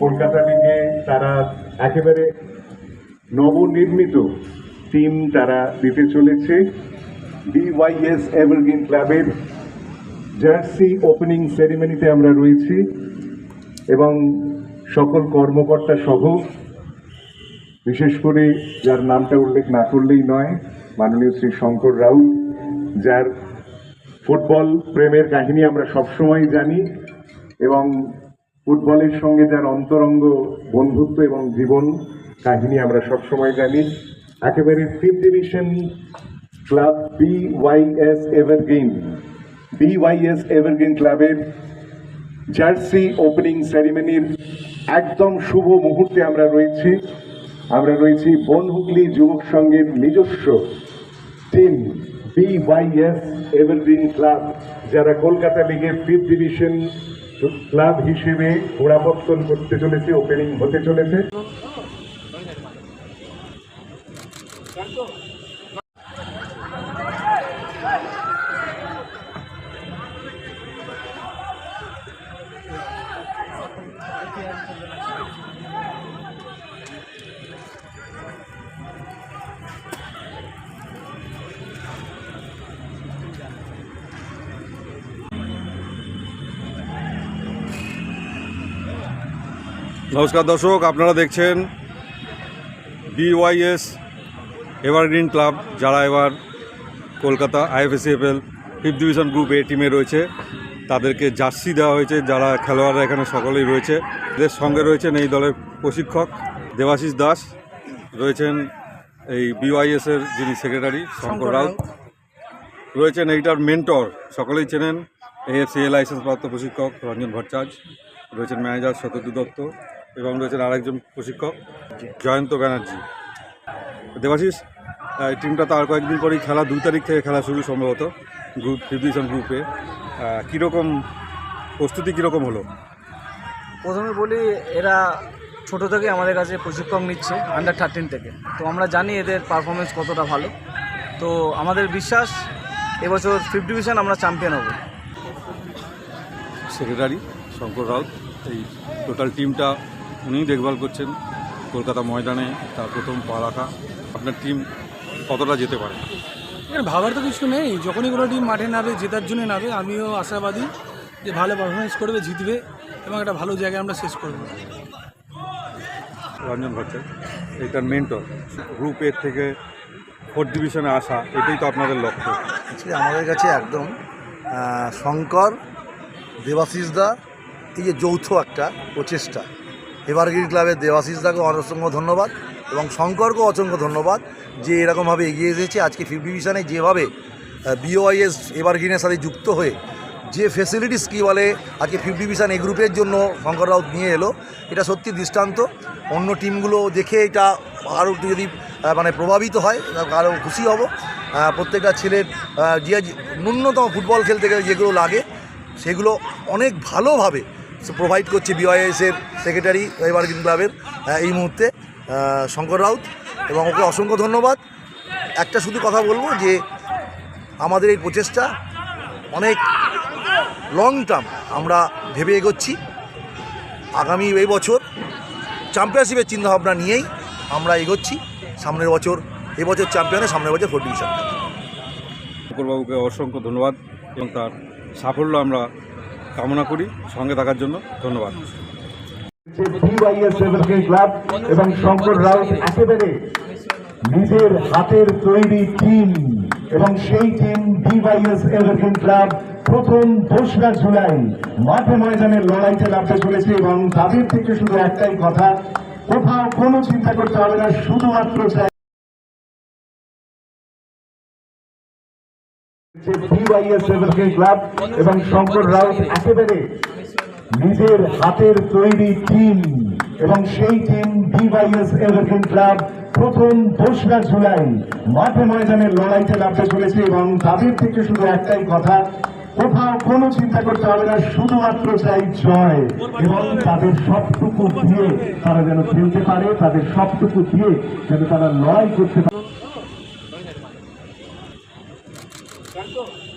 কলকাতা লিগে তারা একেবারে নবনির্মিত টিম তারা দিতে চলেছে। বিওয়াইএস এভারগ্রিন ক্লাবের জার্সি ওপেনিং সেরিমনিতে আমরা রয়েছি এবং সকল কর্মকর্তা সহ, বিশেষ করে যার নামটা উল্লেখ না করলেই নয়, মাননীয় শ্রী শঙ্কর রাউত, যার ফুটবল প্রেমের কাহিনী আমরা সবসময় জানি এবং ফুটবলের সঙ্গে যার অন্তরঙ্গ বন্ধুত্ব এবং জীবন কাহিনী আমরা সবসময় জানি। একেবারে fifth division club B YS evergreen B YS evergreen ক্লাবের জার্সি ওপেনিং সেরিমনির একদম শুভ মুহূর্তে আমরা রয়েছি। আমরা রয়েছি বনহুগলি যুবক সংঘের নিজস্ব টিম বিওয়াইএস এভারগ্রিন ক্লাব যারা কলকাতা লিগের ফিফথ ডিভিশন ক্লাব হিসেবে গোড়াপত্তন করতে চলেছে ওপেনিং হতে চলেছে। নমস্কার দর্শক আপনারা দেখছেন বিওয়াইএস এভারগ্রিন ক্লাব যারা এবার Kolkata IFA CFL fifth division group A টিমে রয়েছে তাদেরকে জার্সি দেওয়া হয়েছে যারা খেলোয়াড়রা এখানে সকলেই রয়েছে। এদের সঙ্গে রয়েছেন এই দলের প্রশিক্ষক দেবাশিস দাস রয়েছেন এই বিওয়াইএস এর যিনি সেক্রেটারি শঙ্কর রাউত। রয়েছেন এইটার মেন্টর সকলেই চেনেন এএফসিএ লাইসেন্সপ্রাপ্ত প্রশিক্ষক রঞ্জন ভট্টাচার্য রয়েছেন ম্যানেজার শতদু দত্ত। এবং রয়েছেন আরেকজন প্রশিক্ষক জয়ন্ত ব্যানার্জি। দেবাশিস এই টিমটা তো আর কয়েকদিন পরেই খেলা দুই তারিখ থেকে খেলা শুরু সম্ভবত গ্রুপ ডিভিশন গ্রুপে কীরকম প্রস্তুতি কীরকম হলো? প্রথমে বলি এরা ছোট থেকে আমাদের কাছে প্রশিক্ষণ নিচ্ছে আন্ডার থার্টিন থেকে। তো আমরা জানি এদের পারফরমেন্স কতটা ভালো। তো আমাদের বিশ্বাস এবছর ফিফথ ডিভিশন আমরা চ্যাম্পিয়ন হব। সেক্রেটারি শঙ্কর রাউত এই টোটাল টিমটা উনিই দেখভাল করছেন কলকাতা ময়দানে তার প্রথম পা রাখা। আপনার টিম কতটা যেতে পারে? ভাবার তো কিছু নেই। যখনই কোনো টিম মাঠে নামে জেতার জন্য নামে আমিও আশাবাদী যে ভালো পারফরমেন্স করবে জিতবে এবং একটা ভালো জায়গায় আমরা শেষ করব। রঞ্জন ভট্টাচার্য এইটার মেন্টর গ্রুপ এর থেকে ফোর্থ ডিভিশনে আসা এটাই তো আপনাদের লক্ষ্য। আজকে আমাদের কাছে একদম শঙ্কর দেবাশিস দা এই যে যৌথ একটা প্রচেষ্টা। এভারগ্রিন ক্লাবের দেবাশিস দাকে অসংখ্য ধন্যবাদ এবং শঙ্করকেও অসংখ্য ধন্যবাদ যে এরকমভাবে এগিয়ে এসেছে। আজকে ফিফথ ডিভিশনে যেভাবে বিওআইএস এভারগ্রিনের সাথে যুক্ত হয়ে যে ফেসিলিটিস কী বলে, আজকে ফিফথ ডিভিশন এ গ্রুপের জন্য শঙ্কর রাউত নিয়ে এলো, এটা সত্যি দৃষ্টান্ত। অন্য টিমগুলো দেখে এটা আরও যদি মানে প্রভাবিত হয় আরও খুশি হব। প্রত্যেকটা ছেলের যে ন্যূনতম ফুটবল খেলতে গেলে যেগুলো লাগে, সেগুলো অনেক ভালোভাবে প্রোভাইড করছে বিওয়াইএসের সেক্রেটারি এভারগ্রিন ক্লাবের আহ, এই মুহূর্তে শঙ্কর রাউত। এবং ওকে অসংখ্য ধন্যবাদ। একটা শুধু কথা বলব যে আমাদের এই প্রচেষ্টা অনেক লং টার্ম আমরা ভেবে এগোচ্ছি। আগামী এই বছর চ্যাম্পিয়নশিপের চিন্তাভাবনা নিয়েই আমরা এগোচ্ছি। সামনের বছর এবছর চ্যাম্পিয়নে সামনের বছর ফোর্ট ডিভিশন শঙ্করবাবুকে অসংখ্য ধন্যবাদ এবং তার সাফল্য আমরা কামনা করি, সঙ্গে থাকার জন্য ধন্যবাদ। ক্লাব এবং শঙ্কর রাউত একেবারে নিজের হাতের তৈরি টিম এবং সেই টিম ডিওয়াইএস এভারগ্রিন ক্লাব প্রথম দোসরা জুলাই মাঠে ময়দানের লড়াইতে নামতে চলেছে এবং তাদের থেকে শুধু একটাই কথা, কোথাও কোনো চিন্তা করতে হবে না, শুধুমাত্র চাই ডিওয়াইএস এভারগ্রিন ক্লাব এবং শঙ্কর রাউত একেবারে নিজের হাতের তৈরি টিম এবং সেই টিম ডিওয়াইএস এভারগ্রিন ক্লাব প্রথম দোসরা জুলাই মাঠে ময়দানের লড়াইতে নামতে চলেছে এবং তাদের থেকে শুধু একটাই কথা, কোথাও কোনো চিন্তা করতে হবে না, শুধুমাত্র চাই জয় এবং তাদের সবটুকু দিয়ে তারা যেন খেলতে পারে, তাদের সবটুকু দিয়ে যেন তারা লড়াই করতে পারে। Cristo.